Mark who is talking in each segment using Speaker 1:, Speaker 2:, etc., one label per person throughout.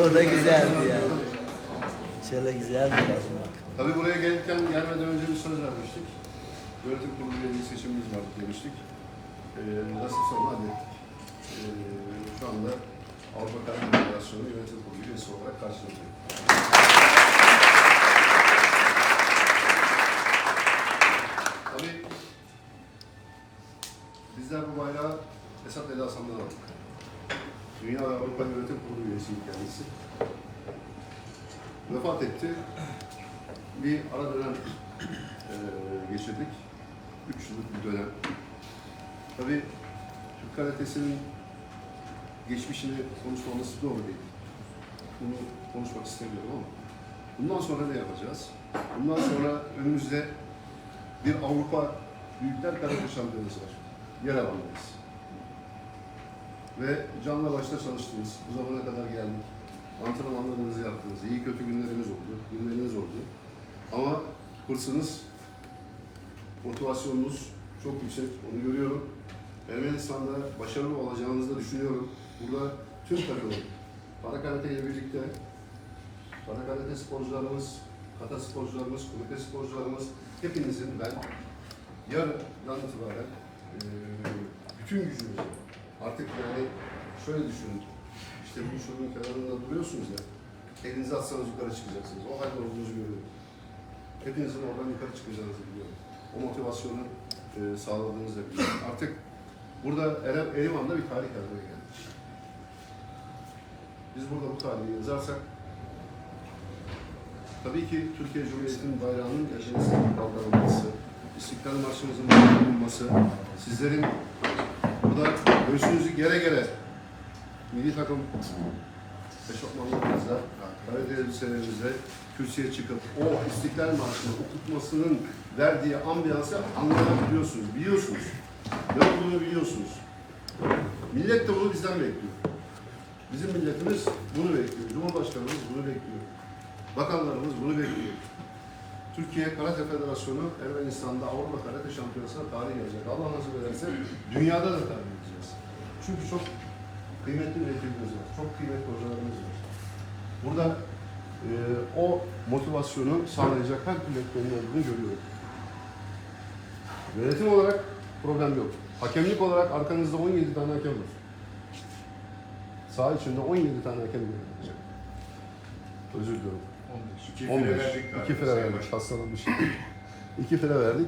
Speaker 1: O da güzeldi yani. Şöyle güzeldi yazmak.
Speaker 2: Tabii buraya gelirken gelmeden önce bir söz vermiştik. Yönetim kurulu üyeliği seçimimiz var demiştik. Ee, nasıl sonra hallettik. Ee, şu anda Avrupa Kart Federasyonu Yönetim Kurulu üyesi olarak karşınızdayım. Tabii bizler bu bayrağı Esat Eda Hasan'dan aldık. Dünya Avrupa Yönetim Kurulu üyesiydi kendisi. Vefat etti bir ara dönem eee, geçirdik. Üç yıllık bir dönem. Tabii Türk karatesinin geçmişini konuşmamız doğru değil. Bunu konuşmak istemiyorum ama bundan sonra ne yapacağız? Bundan sonra önümüzde bir Avrupa Büyükler Karate Şampiyonası var. Yer almalıyız. Ve canla başla çalıştınız. Bu zamana kadar geldik. Antrenmanlarınızı yaptınız. İyi kötü günleriniz oldu. Günleriniz oldu. Ama hırsınız, motivasyonunuz çok yüksek. Onu görüyorum. Ermenistan'da başarılı olacağınızı da düşünüyorum. Burada tüm takımın, para karate ile birlikte para karate sporcularımız, kata sporcularımız, komite sporcularımız hepinizin ben yarından itibaren bütün gücünüzü artık yani şöyle düşünün. İşte bu şunun kenarında duruyorsunuz ya. Elinizi atsanız yukarı çıkacaksınız. O halde olduğunuzu görüyorum. Hepinizin oradan yukarı çıkacağınızı biliyorum. O motivasyonu e, sağladığınızı biliyorum. Artık burada Ere- Erivan'da bir tarih yazmaya geldik. Biz burada bu tarihi yazarsak tabii ki Türkiye Cumhuriyeti'nin bayrağının yaşamasının kaldırılması, İstiklal Marşımızın bulunması, sizlerin burada göğsünüzü gere gere milli takım eşofmanlarınızla, karate elbiselerimizle kürsüye çıkıp o İstiklal Marşı'nı okutmasının verdiği ambiyansı anlayabiliyorsunuz, biliyorsunuz. Ne olduğunu biliyorsunuz. Millet de bunu bizden bekliyor. Bizim milletimiz bunu bekliyor. Cumhurbaşkanımız bunu bekliyor. Bakanlarımız bunu bekliyor. Türkiye Karate Federasyonu Ermenistan'da Avrupa Karate Şampiyonası'na tarih yazacak. Allah nasip ederse dünyada da tarih yazacağız. Çünkü çok kıymetli üretimimiz var. Çok kıymetli hocalarımız var. Burada e, o motivasyonu sağlayacak her türlü olduğunu görüyorum. Yönetim olarak problem yok. Hakemlik olarak arkanızda 17 tane hakem var. Saha içinde 17 tane hakem görülecek. Özür diliyorum.
Speaker 3: 15.
Speaker 2: 15. İki fire verdik. Hastanın bir şey. İki fire verdik.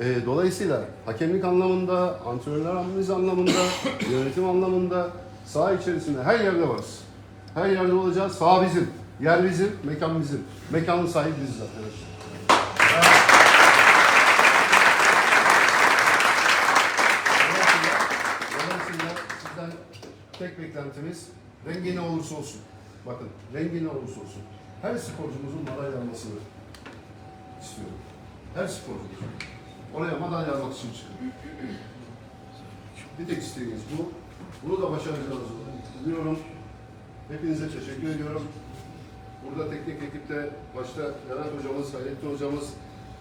Speaker 2: Ee, dolayısıyla hakemlik anlamında, antrenörler anlamında, anlamında, yönetim anlamında saha içerisinde her yerde varız. Her yerde olacağız. Saha bizim, yer bizim, mekan bizim. Mekanın sahibi biziz arkadaşlar. Dolayısıyla, dolayısıyla sizden tek beklentimiz rengi ne olursa olsun. Bakın rengi ne olursa olsun. Her sporcumuzun madalya almasını istiyorum. Her sporcumuzun. Oraya madalya almak için çıkın. Bir tek isteğimiz bu. Bunu da başaracağız diliyorum. Hepinize teşekkür ediyorum. Burada teknik ekipte başta Levent hocamız, Hayrettin hocamız,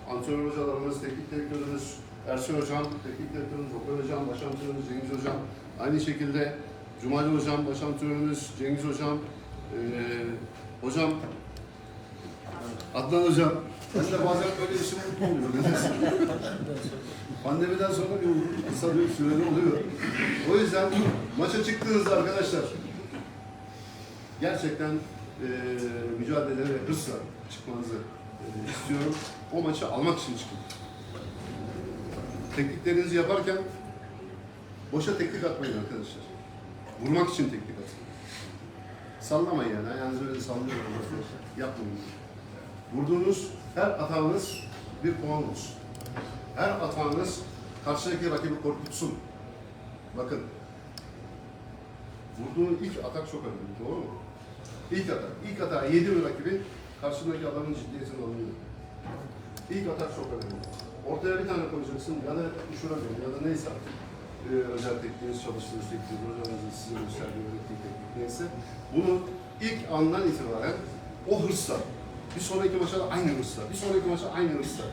Speaker 2: antrenör hocalarımız, teknik direktörümüz Ersin hocam, teknik direktörümüz Okan hocam, baş antrenörümüz Cengiz hocam, aynı şekilde Cumali hocam, baş antrenörümüz Cengiz hocam, eee hocam Adnan hocam. Ben de bazen böyle işim mutlu oluyor. Pandemiden sonra bir kısa bir sürede oluyor. O yüzden maça çıktığınızda arkadaşlar gerçekten eee mücadele ve hırsla çıkmanızı eee, istiyorum. O maçı almak için çıkın. Tekniklerinizi yaparken boşa teknik atmayın arkadaşlar. Vurmak için teknik atın. Sallamayın yani. Ayağınızı öyle sallıyorum. Yapmayın. Vurduğunuz her atağınız bir puan olsun. Her atağınız karşıdaki rakibi korkutsun. Bakın. Vurduğun ilk atak çok önemli. Doğru mu? İlk atak. İlk atağı yedi mi rakibin karşındaki adamın ciddiyetini alıyor. İlk atak çok önemli. Ortaya bir tane koyacaksın ya da uçuracaksın ya da neyse artık e, özel tekniğiniz, çalıştığınız tekniğiniz, hocanızın size gösterdiği öğrettiği teknik neyse bunu ilk andan itibaren o hırsla bir sonraki maça da aynı hırsla, bir sonraki maça aynı hırsla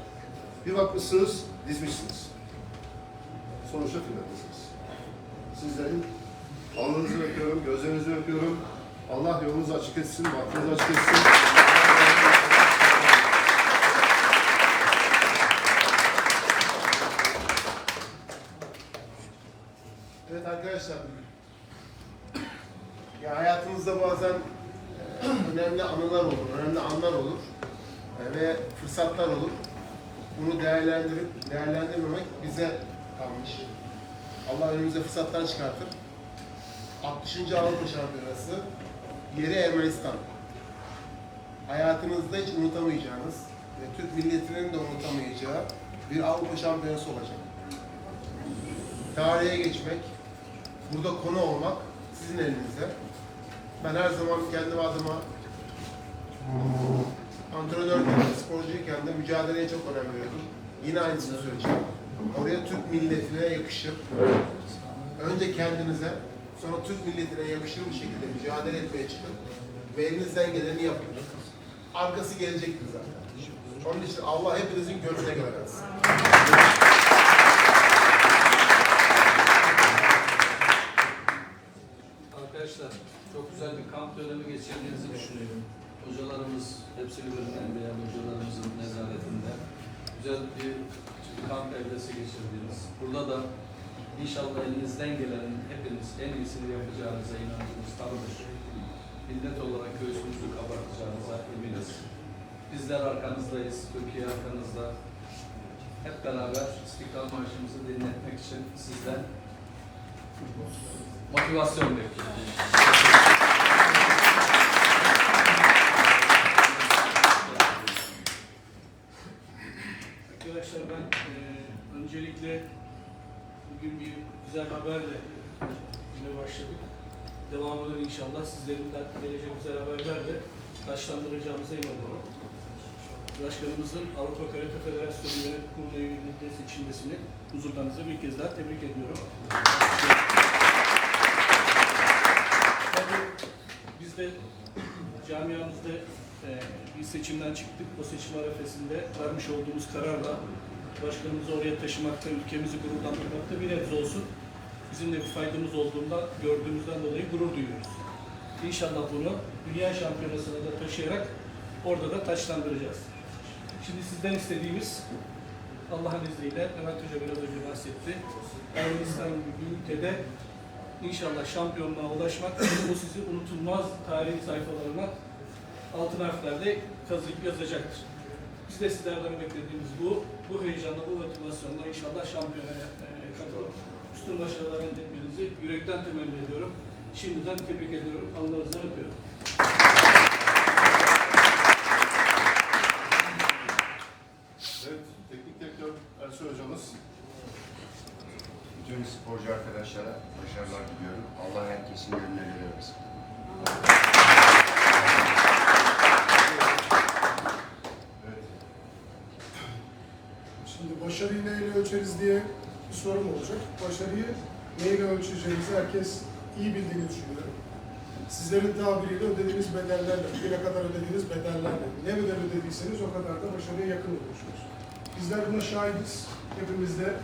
Speaker 2: bir bakmışsınız dizmişsiniz. Sonuçta finaldesiniz. Sizlerin alnınızı öpüyorum, gözlerinizi öpüyorum. Allah yolunuzu açık etsin, bahtınızı açık etsin.
Speaker 3: Evet arkadaşlar. Ya hayatımızda bazen önemli anılar olur, önemli anlar olur E, ve fırsatlar olur. Bunu değerlendirip değerlendirmemek bize kalmış. Allah önümüze fırsatlar çıkartır. 60. Avrupa Şampiyonası yeri Ermenistan. Hayatınızda hiç unutamayacağınız ve Türk milletinin de unutamayacağı bir Avrupa Şampiyonası olacak. Tarihe geçmek, burada konu olmak sizin elinizde. Ben her zaman kendi adıma antrenörken, sporcuyken de mücadeleye çok önem veriyordum. Yine aynısını söyleyeceğim. Oraya Türk milletine yakışır. Önce kendinize, sonra Türk milletine yakışır bir şekilde mücadele etmeye çıkın. Ve elinizden geleni yapın. Arkası gelecektir zaten. Onun için Allah hepinizin gönlüne göre versin.
Speaker 4: Arkadaşlar çok güzel bir kamp dönemi geçirdiğinizi. Hocalarımız, hepsini bölümden değerli hocalarımızın nezaretinde güzel bir kamp evresi geçirdiniz. Burada da inşallah elinizden gelenin hepiniz en iyisini yapacağınıza inancımız tamdır. Millet olarak göğsümüzü kabartacağınıza eminiz. Bizler arkanızdayız, Türkiye arkanızda. Hep beraber İstiklal Marşımızı dinletmek için sizden motivasyon bekliyoruz.
Speaker 5: Bugün bir güzel haberle güne başladık. Devamını inşallah sizlerin de gelecek güzel haberlerle taşlandıracağımıza inanıyorum. Başkanımızın Avrupa Karate Federasyonu Yönetim Kurulu üyeliğinde seçilmesini huzurlarınızda bir kez daha tebrik ediyorum. Tabii biz de camiamızda e, bir seçimden çıktık. O seçim arefesinde vermiş olduğumuz kararla başkanımızı oraya taşımakta, ülkemizi gururlandırmakta bir nebze olsun bizim de bir faydamız olduğundan gördüğümüzden dolayı gurur duyuyoruz. İnşallah bunu Dünya Şampiyonası'na da taşıyarak orada da taçlandıracağız. Şimdi sizden istediğimiz Allah'ın izniyle Mehmet Hoca biraz önce bahsetti. Ermenistan gibi bir ülkede İnşallah şampiyonluğa ulaşmak bu sizi unutulmaz tarihi sayfalarına altın harflerle kazıyıp yazacaktır. Biz de sizlerden beklediğimiz bu, bu heyecanla, bu motivasyonla inşallah şampiyonaya e, katılıp üstün başarılar elde etmenizi yürekten temenni ediyorum. Şimdiden tebrik ediyorum. Allah'ınızdan öpüyorum.
Speaker 2: Evet, teknik direktör Ersoy hocamız.
Speaker 6: Bütün sporcu arkadaşlara başarılar diliyorum. Allah herkesin gönlüne göre versin.
Speaker 2: Evet.
Speaker 7: Şimdi başarıyı neyle ölçeriz diye bir sorum olacak. Başarıyı neyle ölçeceğimizi herkes iyi bildiğini düşünüyorum. Sizlerin tabiriyle ödediğiniz bedellerle, bugüne kadar ödediğiniz bedellerle, ne bedel ödediyseniz o kadar da başarıya yakın olursunuz. Bizler buna şahidiz. Hepimiz de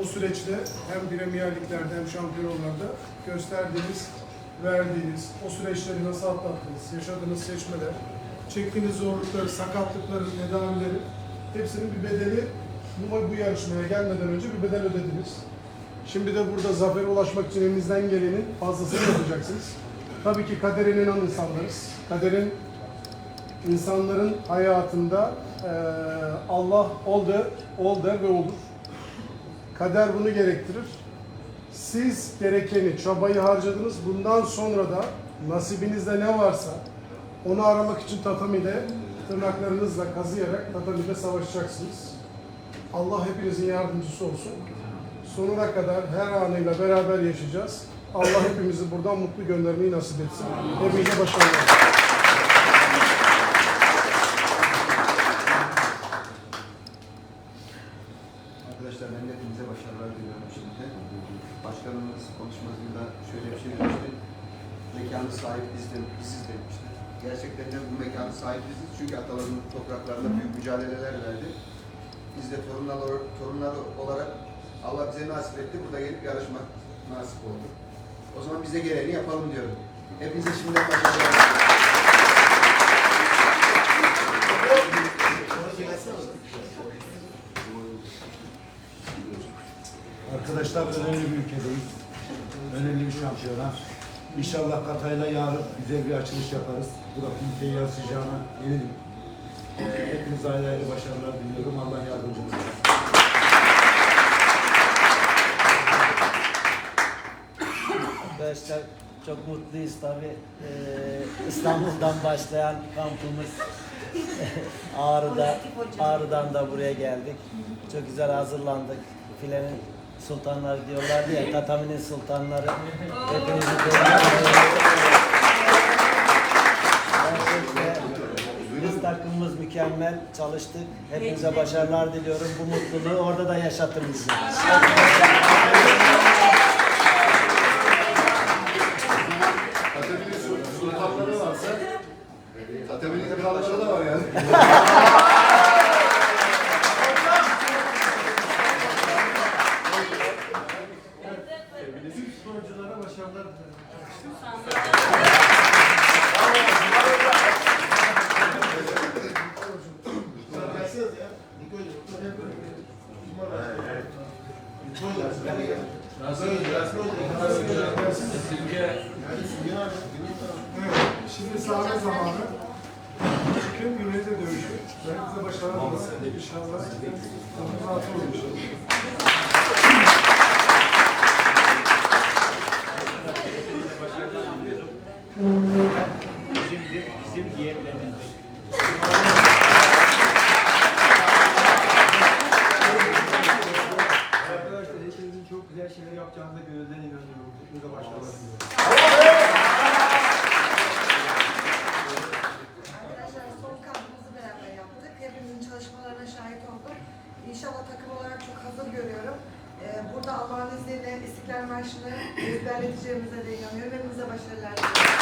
Speaker 7: o süreçte hem Premier Lig'lerde hem şampiyonlarda gösterdiğiniz, verdiğiniz, o süreçleri nasıl atlattınız, yaşadığınız seçmeler, çektiğiniz zorlukları, sakatlıkları, tedavileri hepsinin bir bedeli bu, bu yarışmaya gelmeden önce bir bedel ödediniz. Şimdi de burada zafere ulaşmak için elinizden gelenin fazlasını yapacaksınız. Tabii ki kadere inanan insanlarız. Kaderin insanların hayatında eee, Allah ol der, ol der ve olur. Kader bunu gerektirir. Siz gerekeni, çabayı harcadınız. Bundan sonra da nasibinizde ne varsa onu aramak için tatamide tırnaklarınızla kazıyarak tatamide savaşacaksınız. Allah hepinizin yardımcısı olsun. Sonuna kadar her anıyla beraber yaşayacağız. Allah hepimizi buradan mutlu göndermeyi nasip etsin. Hepinize başarılar.
Speaker 6: Arkadaşlar ben de hepinize başarılar diliyorum şimdi. Başkanımız konuşmasında şöyle bir şey demişti. Mekanı sahip bizden, biziz demişti. Gerçekten de bu mekanı sahip biziz. Çünkü atalarımız topraklarında büyük mücadeleler verdi. Biz de torunlar, torunlar olarak Allah bize nasip etti. Burada gelip yarışmak nasip oldu. O zaman bize geleni yapalım diyorum. Hepinize şimdiden başarılar.
Speaker 8: Arkadaşlar önemli bir ülkedeyiz. Önemli bir şampiyona. İnşallah Katay'la yarın güzel bir açılış yaparız. Bu da ülkeyi yansıyacağına eminim. Hepinize ayrı ayrı başarılar diliyorum. Allah yardımcınız olsun.
Speaker 1: Arkadaşlar çok mutluyuz tabii. Ee, İstanbul'dan başlayan kampımız Ağrı'da, Ağrı'dan da buraya geldik. Çok güzel hazırlandık. Filenin sultanları diyorlardı ya, tataminin sultanları. Hepinizi tebrik ediyorum. Gerçekten Biz takımımız mükemmel çalıştık. Hepinize başarılar diliyorum. Bu mutluluğu orada da yaşatın bizi.
Speaker 2: Kategori sul- sultanları varsa kategori kralları da var yani.
Speaker 3: Gelseniz ya. Niko'yu. Niko'yu. Gel gel. Böyle, Yasin Hoca.
Speaker 4: Türkiye
Speaker 7: Şimdi sahne zamanı. Çıkın güvenize dövüşü. Ben size başarılar dilerim. İnşallah. Rahat olun inşallah.
Speaker 6: Arkadaşlar hepinizin çok güzel şeyler yapacağınıza gönülden inanıyorum. Hepinize başarılar diliyorum.
Speaker 9: Arkadaşlar son kampımızı beraber yaptık. Hepimizin çalışmalarına şahit oldum. İnşallah takım olarak çok hazır görüyorum. Ee, burada Allah'ın izniyle İstiklal Marşı'nı ezberleteceğimize de inanıyorum. Hepinize başarılar diliyorum.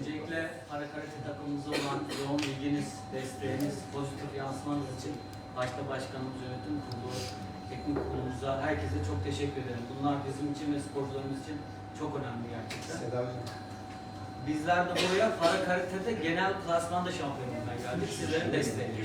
Speaker 10: Öncelikle para karate takımımıza olan yoğun ilginiz, desteğiniz, pozitif yansımanız için başta başkanımız, yönetim kurulu, teknik kurulumuza, herkese çok teşekkür ederim. Bunlar bizim için ve sporcularımız için çok önemli gerçekten. Bizler de buraya para karatede genel klasmanda şampiyonluğuna geldik. Sizlerin desteğiyle.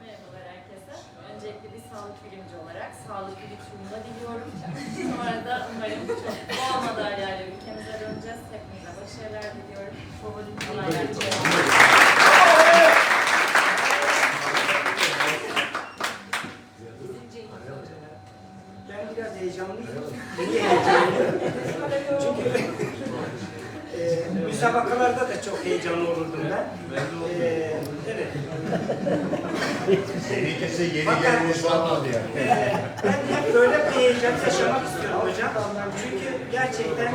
Speaker 11: Merhabalar herkese. Öncelikle bir sağlık bilimci olarak sağlıklı bir turnuva diliyorum. Sonra da umarım çok bol madalyayla ülkemize döneceğiz. Hepinize başarılar diliyorum. Kolaylar diliyorum.
Speaker 12: Ben biraz heyecanlıyım. Niye heyecanlıyım? Çünkü e, müsabakalarda da çok heyecanlı olurdum ben. E, evet.
Speaker 8: Tehlikesi yeni
Speaker 12: Fakat-
Speaker 8: gelmiş olmadı yani.
Speaker 12: E, ben hep böyle bir heyecan yaşamak istiyorum hocam. Çünkü gerçekten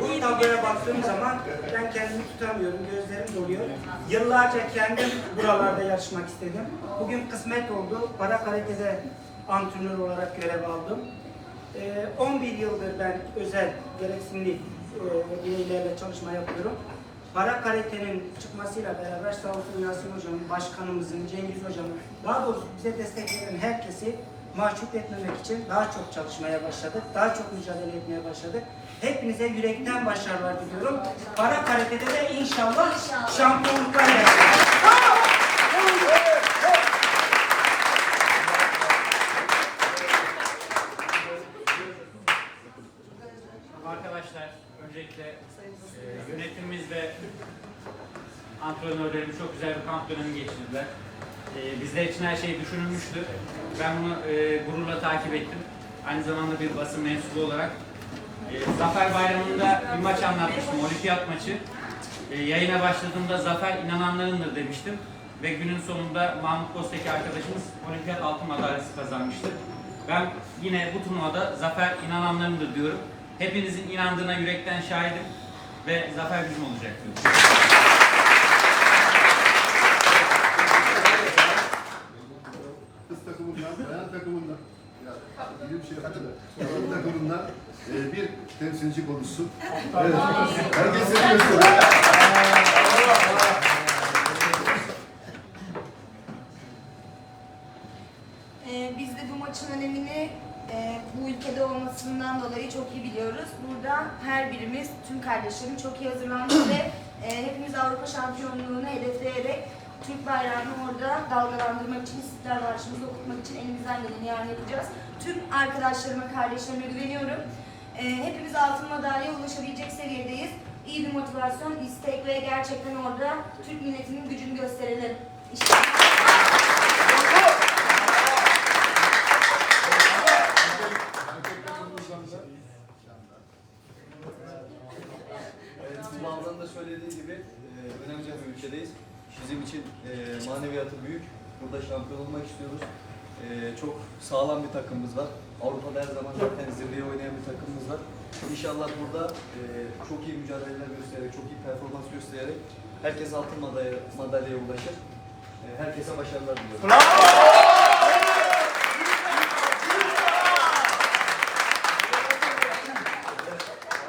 Speaker 12: bu tabloya baktığım zaman ben kendimi tutamıyorum, gözlerim doluyor. Yıllarca kendim buralarda yarışmak istedim. Bugün kısmet oldu. Para kalitede antrenör olarak görev aldım. Ee, 11 yıldır ben özel gereksinimli e, bireylerle çalışma yapıyorum. Para kalitenin çıkmasıyla beraber sağ olsun Yasin Hocam'ın, başkanımızın, Cengiz Hocam'ın, daha doğrusu bize destek veren herkesi mahcup etmemek için daha çok çalışmaya başladık. Daha çok mücadele etmeye başladık. Hepinize yürekten başarılar diliyorum. Para kalitede de inşallah şampiyonluklar yapacağız.
Speaker 10: Arkadaşlar öncelikle e, yönetimimiz ve antrenörlerimiz çok güzel bir kamp dönemi geçirdiler. E, bizler için her şey düşünülmüştü. Ben bunu e, gururla takip ettim. Aynı zamanda bir basın mensubu olarak. E, Zafer Bayramı'nda bir maç anlatmıştım, olimpiyat maçı. E, yayına başladığımda Zafer inananlarındır demiştim. Ve günün sonunda Mahmut Boztekin arkadaşımız olimpiyat altın madalyası kazanmıştı. Ben yine bu turnuvada zafer inananlarındır diyorum. Hepinizin inandığına yürekten şahidim ve zafer bizim olacak diyorum.
Speaker 2: ilgili bir şey yapacağım. Orta kurumda e, bir temsilci konuşsun. Evet. Herkes seviyorsun.
Speaker 13: Ee, biz de bu maçın önemini e, bu ülkede olmasından dolayı çok iyi biliyoruz. Burada her birimiz, tüm kardeşlerim çok iyi hazırlanmış ve e, hepimiz Avrupa Şampiyonluğunu hedefleyerek Türk bayrağını orada dalgalandırmak için, İstiklal Marşı'mızı okutmak için elimizden geleni yani yapacağız. Tüm arkadaşlarıma, kardeşlerime güveniyorum. E, hepimiz altın madalyaya ulaşabilecek seviyedeyiz. İyi bir motivasyon, istek ve gerçekten orada Türk milletinin gücünü gösterelim. İşte.
Speaker 14: Da söylediği gibi e, önemli bir ülkedeyiz. Bizim için e, maneviyatı büyük. Burada şampiyon olmak istiyoruz. E, çok sağlam bir takımımız var. Avrupa'da her zaman zaten zirveye oynayan bir takımımız var. İnşallah burada e, çok iyi mücadeleler göstererek, çok iyi performans göstererek herkes altın madalya, madalyaya ulaşır. E, herkese başarılar diliyorum.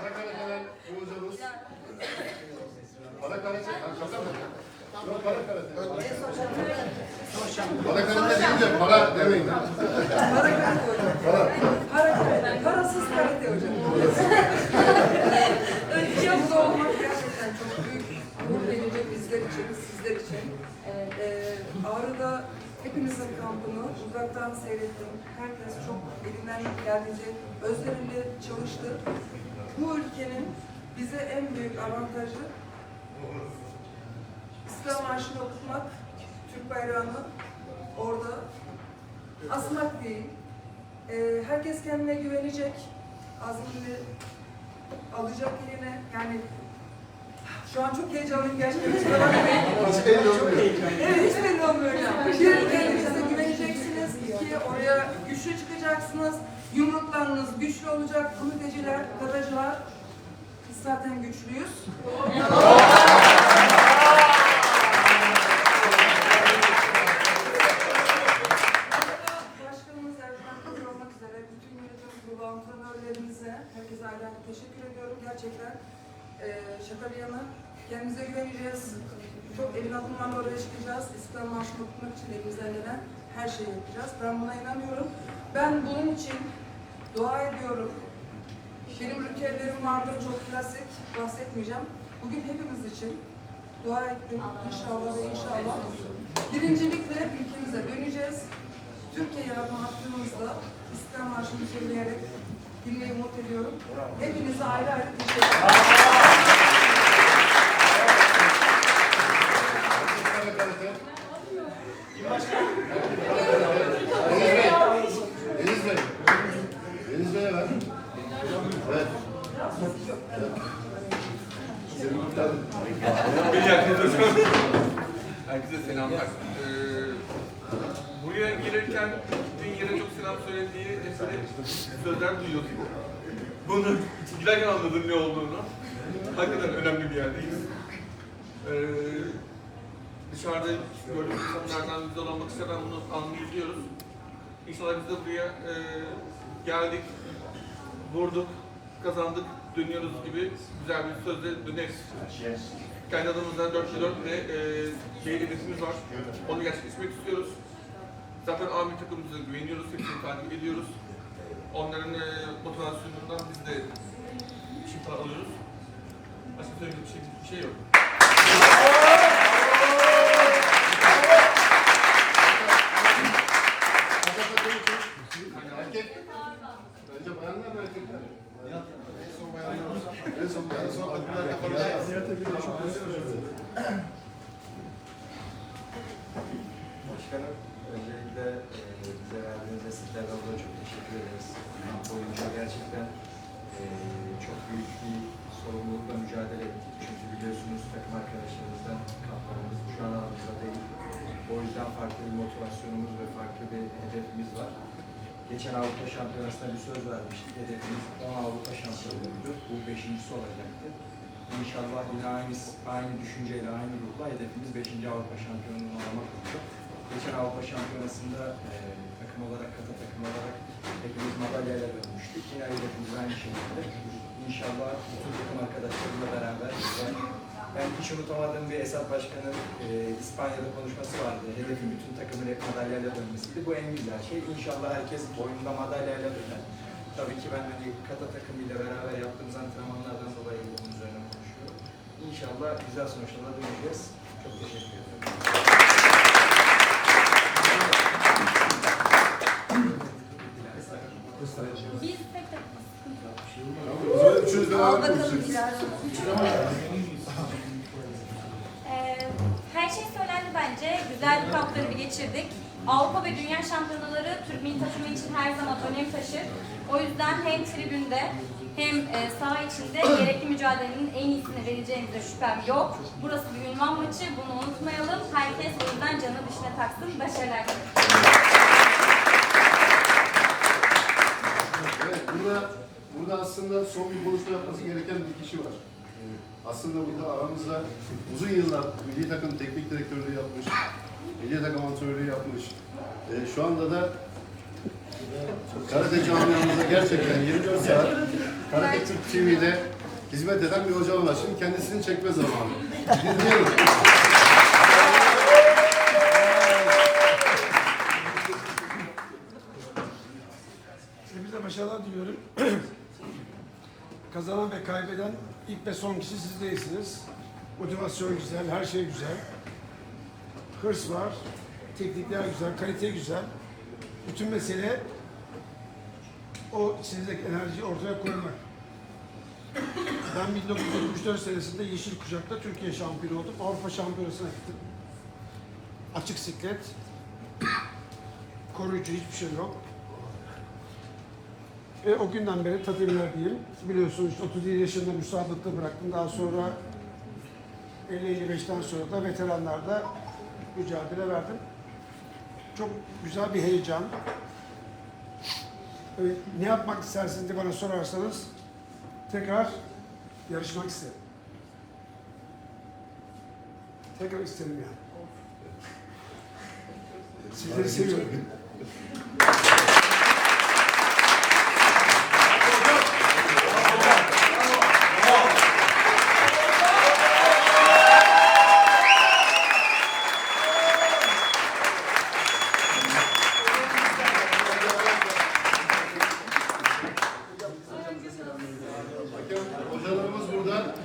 Speaker 2: Para karateden bu hocamız. Para karate. Yok para karate. Para karate deyince para demeyin. Para.
Speaker 15: Para, parasız karate hocam. Yanında olmak gerçekten çok büyük gurur verici bizler için, sizler için. Ee, Ağrı'da hepimizin kampını uzaktan seyrettim. Herkes çok elinden geldiğince özverili çalıştı. Bu ülkenin bize en büyük avantajı İslam Marşı'nı okutmak, Türk bayrağını orada asmak değil. Ee, herkes kendine güvenecek, azmini alacak eline. Yani şu an çok heyecanlıyım gerçekten.
Speaker 2: Hiç belli olmuyor.
Speaker 15: Evet, hiç belli olmuyor. Bir, kendinize güveneceksiniz. İki, oraya güçlü çıkacaksınız. Yumruklarınız güçlü olacak. Komiteciler, kadacılar. Biz zaten güçlüyüz. eee şaka bir yana kendimize güveneceğiz. Çok elin adımlarla oraya çıkacağız. İstiklal Marşı'nı okutmak için elimizden gelen her şeyi yapacağız. Ben buna inanıyorum. Ben bunun için dua ediyorum. Benim ritüellerim vardır çok klasik, bahsetmeyeceğim. Bugün hepimiz için dua ettim inşallah ve inşallah. Birincilikle ülkemize döneceğiz. Türkiye yaratma hakkımızda İstiklal Marşı'nı söyleyerek dinleyi umut ediyorum. Hepinize ayrı ayrı teşekkür ederim.
Speaker 2: Para karate. Deniz Bey. Deniz Bey'e ver. Evet. Senin bir tane.
Speaker 16: Herkese selamlar. Ee, buraya gelirken dün yine çok selam söylediği eseri duyuyorduk. Bunu giderken anladım ne olduğunu. Hakikaten önemli bir yerdeyiz. Ee, dışarıda gördüğümüz insanlardan güzel olmak istemem bunu anlayabiliyoruz. İnşallah biz de buraya e, geldik, vurduk, kazandık, dönüyoruz gibi güzel bir sözle döneriz. Kendi adımızda 4 4 ve e, şey hedefimiz var. Onu gerçekleştirmek istiyoruz. Zaten Amir takımımıza güveniyoruz, hepsini takip ediyoruz. Onların e, motivasyonundan biz de şifa alıyoruz. Başka söyleyecek bir şey, bir şey yok.
Speaker 17: Başkanım, öncelikle e, bize verdiğiniz desteklerden dolayı çok teşekkür ederiz. Kamp boyunca gerçekten e, çok büyük bir sorumlulukla mücadele ettik. Çünkü biliyorsunuz takım arkadaşlarımızdan kamplarımız şu an aramızda değil. O yüzden farklı bir motivasyonumuz ve farklı bir hedefimiz var. Geçen Avrupa Şampiyonası'na bir söz vermiştik. Hedefimiz 10 Avrupa Şampiyonluğuydu. Bu beşincisi olacaktı. İnşallah yine aynı, aynı düşünceyle, aynı ruhla hedefimiz 5. Avrupa Şampiyonluğunu almak olacak. Geçen Avrupa Şampiyonası'nda e, takım olarak, kata takım olarak hepimiz madalyayla dönmüştük. Yine hedefimiz aynı şekilde. İnşallah bütün takım arkadaşlarımla beraber güzel. Ben hiç unutamadığım bir Esat Başkan'ın e, İspanya'da konuşması vardı. Hedefi bütün takım direkt madalyayla dönmesiydi. Bu en güzel şey. İnşallah herkes boynunda madalyayla döner. Tabii ki ben hani kata takımıyla beraber yaptığımız antrenmanlardan dolayı bunun üzerine konuşuyorum. İnşallah güzel sonuçlara döneceğiz. Çok teşekkür ederim.
Speaker 11: Biz tek tek
Speaker 2: O zaman üçünüz
Speaker 13: Al
Speaker 2: beraber
Speaker 13: bakalım
Speaker 2: konuşacaksınız.
Speaker 13: Dilara.
Speaker 18: Ee, her şey söylendi bence. Güzel bir kampları bir geçirdik. Avrupa ve Dünya Şampiyonaları Türk milli takımı için her zaman önem taşır. O yüzden hem tribünde hem e, saha içinde gerekli mücadelenin en iyisini vereceğimize şüphem yok. Burası bir ünvan maçı, bunu unutmayalım. Herkes o yüzden canı dışına taksın. Başarılar
Speaker 2: Evet, burada, burada aslında son bir konuşma yapması gereken bir kişi var. Aslında burada aramızda uzun yıllar milli takım teknik direktörlüğü yapmış, milli takım antrenörlüğü yapmış. Ee, şu anda da karate camiamızda gerçekten 24 saat Karate Türk TV'de hizmet eden bir hocam var. Şimdi kendisini çekme zamanı. Dinleyelim.
Speaker 19: Diliyorum. Kazanan ve kaybeden ilk ve son kişi siz değilsiniz. Motivasyon güzel, her şey güzel. Hırs var, teknikler güzel, kalite güzel. Bütün mesele o içinizdeki enerjiyi ortaya koymak. Ben 1974 senesinde Yeşil Kuşak'ta Türkiye şampiyonu oldum. Avrupa şampiyonasına gittim. Açık siklet, koruyucu hiçbir şey yok. Ve o günden beri Tatemiler'deyim. Biliyorsunuz 37 yaşında müsabıkta bıraktım. Daha sonra 50-55'ten sonra da veteranlarda mücadele verdim. Çok güzel bir heyecan. Evet, ne yapmak istersiniz diye bana sorarsanız tekrar yarışmak isterim. Tekrar isterim yani. Sizleri seviyorum.
Speaker 2: Hakem hocalarımız burada.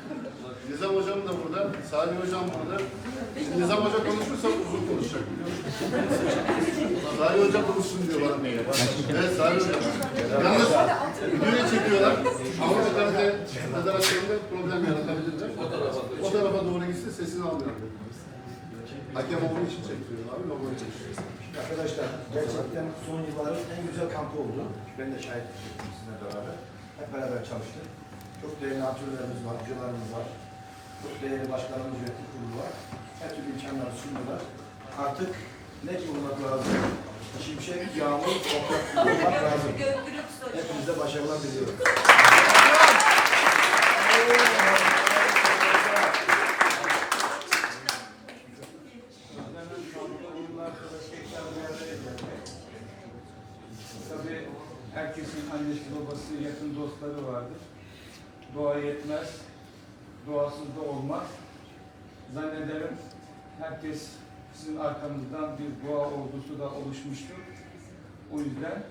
Speaker 2: Nizam hocam da burada. Salih hocam burada. Şimdi Nizam hoca konuşursa uzun konuşacak. Salih hoca konuşsun diyor bana. Evet Salih hocam. Yalnız videoyu çekiyorlar. Avrupa Karate Federasyonu'nda problem yaratabilirler. O tarafa doğru gitsin sesini almıyor. Hakem olduğu için çekiyor abi. Normal çekiyor.
Speaker 8: Arkadaşlar gerçekten son yılların en güzel kampı oldu. Ben de şahit oldum sizinle beraber. Hep beraber çalıştık. Çok değerli antrenörlerimiz var, değerli başkanımız, yönetim kurulu var. Her türlü imkanları sundular. Artık ne ki olmak lazım? Şimşek, yağmur, toprak olmak lazım. Hepinize başarılar diliyorum.
Speaker 20: Tabii herkesin annesi babası yakın dostları vardır. Doğa yetmez, doğasız da olmaz. Zannederim herkes sizin arkanızdan bir doğa ordusu da oluşmuştur. O yüzden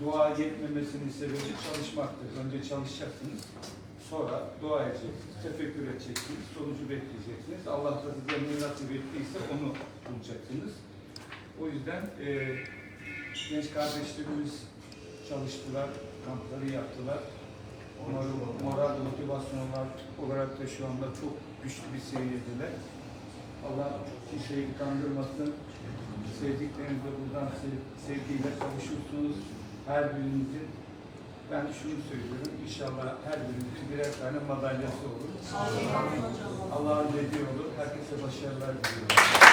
Speaker 20: dua yetmemesinin sebebi çalışmaktır. Önce çalışacaksınız, sonra dua edeceksiniz, tefekkür edeceksiniz, sonucu bekleyeceksiniz. Allah da size ne nasip ettiyse onu bulacaksınız. O yüzden e, genç kardeşlerimiz çalıştılar, kampları yaptılar. Moral, motivasyonlar olarak da şu anda çok güçlü bir seviyedeler. Allah kimseyi kandırmasın. Sevdiklerinizle buradan sev, sevgiyle kavuşursunuz. Her birinizin ben şunu söylüyorum. İnşallah her birinizin birer tane madalyası olur. Allah'ın dediği olur. Herkese başarılar diliyorum.